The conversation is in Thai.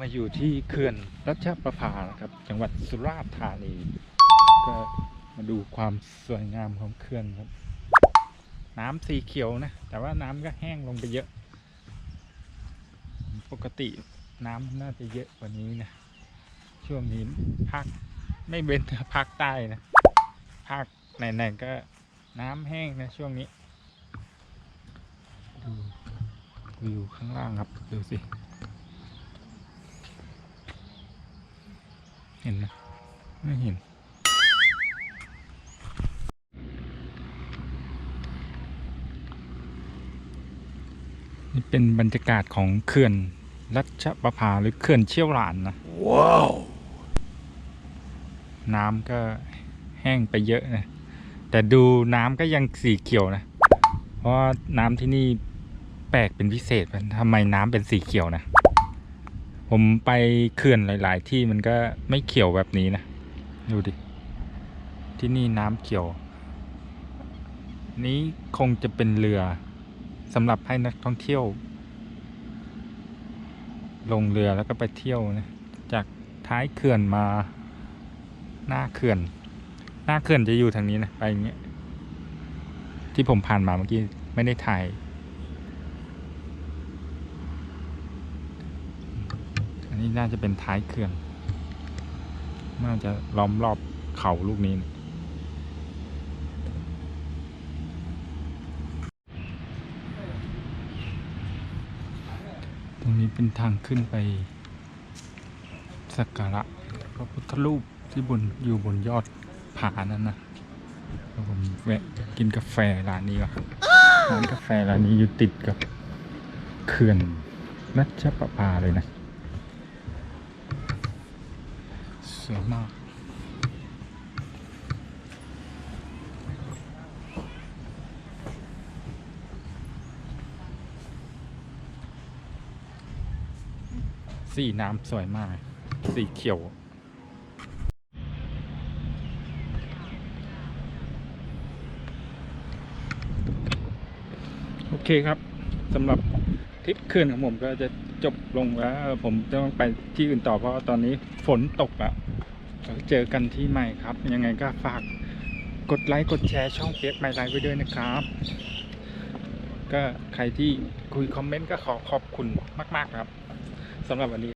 มาอยู่ที่เขื่อนรัชประภานะครับ จังหวัดสุราษฎร์ธานี ก็มาดูความสวยงามของเขื่อนครับ น้ำสีเขียวนะ แต่ว่าน้ำก็แห้งลงไปเยอะ ปกติน้ำน่าจะเยอะกว่านี้นะ ช่วงนี้ภาคไม่เว้นภาคใต้นะ ภาคไหนๆก็น้ำแห้งนะช่วงนี้ ดูวิวข้างล่างครับ ดูสิ เห็นไหมไม่เห็น นี่เป็นบรรยากาศของเขื่อนรัชประภาหรือเขื่อนเชี่ยวหลานนะว้าวน้ำก็แห้งไปเยอะนะแต่ดูน้ำก็ยังสีเขียวนะ เพราะว่าน้ำที่นี่แปลกเป็นพิเศษทำไมน้ำเป็นสีเขียวนะ ผมไปเขื่อนหลาย ๆ ที่มันก็ไม่เขียวแบบนี้นะ ดูดิ ที่นี่น้ำเขียว นี้คงจะเป็นเรือสำหรับให้นักท่องเที่ยว ลงเรือแล้วก็ไปเที่ยวนะจากท้ายเขื่อนมาหน้าเขื่อน หน้าเขื่อนจะอยู่ทางนี้นะไปอย่างเงี้ยที่ผมผ่านมาเมื่อกี้ไม่ได้ถ่าย อั นนี้น่าจะเป็นท้ายเขื่อน น่าจะล้อมรอบเขาลูกนี้นะตรงนี้เป็นทางขึ้นไปสักการะพระพุทธรูปที่บนอยู่บนยอดผานั้นนะแล้วผมแวะกินกาแฟร้านนี้ก่อนร้านกาแฟร้านนี้อยู่ติดกับเขื่อนนัชประภาเลยนะ สวยมาก สีน้ำสวยมาก สีเขียวโอเคครับสำหรับทริปคืนของผมก็จะ จบลงแล้วผมจะต้องไปที่อื่นต่อเพราะตอนนี้ฝนตกอะเจอกันที่ใหม่ครับ ยังไงก็ฝากกดไลค์กดแชร์ช่องเปียกไมไลฟ์ไว้ด้วยนะครับ ก็ใครที่คุยคอมเมนต์ก็ขอขอบคุณมาก ๆ ครับสำหรับวันนี้